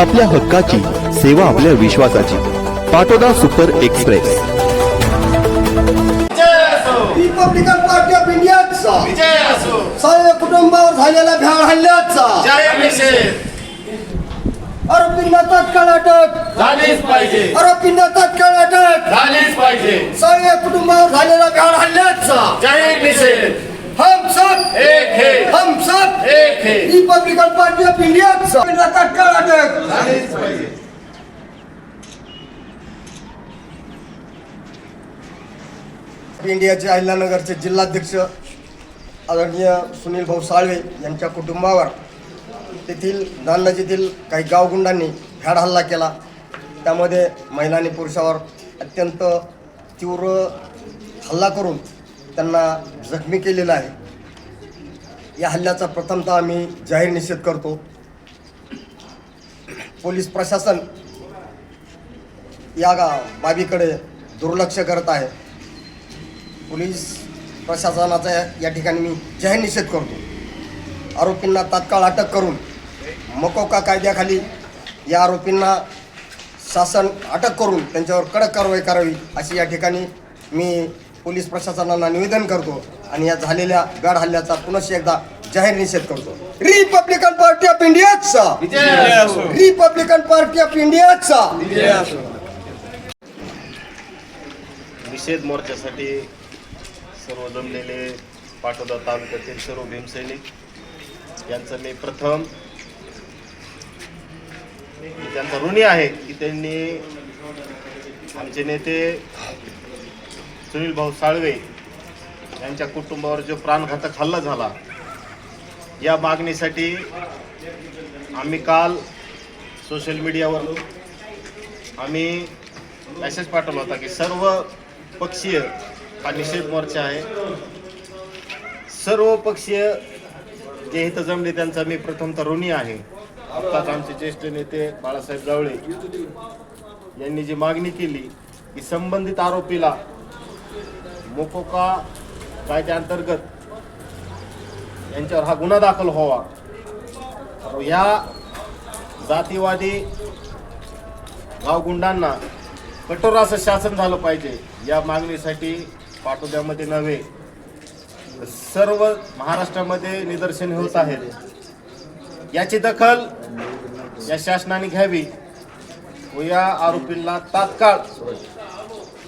आपल्या हक्काची सेवा आपल्या विश्वासाची. Patoda super express. Republican Party of इंडियाचा साळे कुटुंबावर झालेल्या भ्याड हल्ल्याचा. आरोपींना तात्काळ अटक. झालीच पाहिजे आरोपींना तात्काळ अटक. झालीच पाहिजे कुटुंबावर झालेल्या भ्याड हल्ल्याचा. निषेध हम सब एक हे. हम सब एक हे रिपब्लिकन पार्टी ऑफ झालीच पाहिजे इंडियाचे अहिल्यानगरचे जिल्हाध्यक्ष आदरणीय सुनील भाऊ साळवे यांच्या कुटुंबावर तेथील नांदाजीतील काही गावगुंडांनी भ्याड हल्ला केला. त्यामध्ये महिला आणि पुरुषावर अत्यंत तीव्र हल्ला करून त्यांना जखमी केलेला आहे. या हल्ल्याचा प्रथमतः आम्ही जाहीर निषेध करतो. पोलीस प्रशासन या गा बाबीकडे दुर्लक्ष करत आहे. पोलीस प्रशासनाचा या- ठिकाणी मी जाहीर निषेध करतो. आरोपींना तात्काळ अटक करून मकोका कायद्याखाली या आरोपींना शासन अटक करून त्यांच्यावर कडक कारवाई करावी अशी या ठिकाणी मी पोलीस प्रशासनाला निवेदन करतो. आणि या झालेल्या गाड हल्ल्याचा पुनश्च एकदा जाहीर निषेध करतो. रिपब्लिकन पार्टी ऑफ इंडियाचा रिपब्लिकन पार्टी ऑफ इंडियाचा निषेध मोर्चासाठी सर्व जमलेले पाटोदा तालुक्यातील सर्व भीमसैनिक यांचं मी प्रथम त्यांचा ऋणी आहे की त्यांनी आमचे नेते सुनील भाऊ साळवे यांच्या कुटुंबावर जो प्राणघातक हल्ला झाला या मागणीसाठी आम्ही काल सोशल मीडियावर आम्ही मेसेज पाठवला होता की सर्व पक्षीय हा निषेध मोर्चा आहे. सर्व पक्षीय जे इथं जमले त्यांचा मी प्रथमतः ऋणी आहे. आत्ताच आमचे ज्येष्ठ नेते बाळासाहेब जावळे यांनी जी मागणी केली की संबंधित आरोपीला मोकोका कायद्याअंतर्गत यांच्यावर हा गुन्हा दाखल व्हावा. या जातीवादी गावगुंडांना कठोर असं शासन झालं पाहिजे या मागणीसाठी पाटोद्यामध्ये नव्हे. सर्व महाराष्ट्रामध्ये निदर्शन होत आहेत. याची दखल या शासनाने घ्यावी व या आरोपींना तात्काळ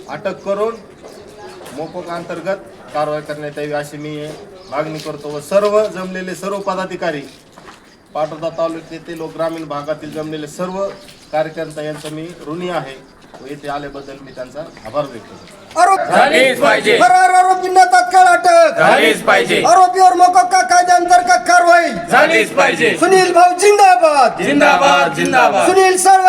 अटक करून मोफक अंतर्गत कारवाई करण्यात यावी अशी मी मागणी करतो व सर्व जमलेले सर्व पदाधिकारी पाटोदा तालुक्यातील व ग्रामीण भागातील जमलेले सर्व कार्यकर्ता यांचं मी ऋणी आहे व येथे आल्याबद्दल मी त्यांचा आभार व्यक्त करतो. आरोप झालीच पाहिजे. फरार आरोपींना तात्काळ अटक झालीच पाहिजे. आरोपीवर मोकोका कायद्याअंतर्गत कारवाई? झालीच पाहिजे. सुनील भाऊ जिंदाबाद. जिंदाबाद जिंदाबाद. सुनील सर्व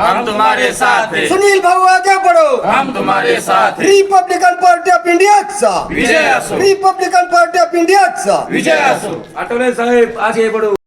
हम तुम्हारे साथ हैं। सुनील भाऊ आगे बढ़ो। हम तुम्हारे साथ हैं। रिपब्लिकन पार्टी ऑफ इंडियाचा विजय असो रिपब्लिकन पार्टी ऑफ इंडियाचा विजय असो आठवले साहेब आगे बढो।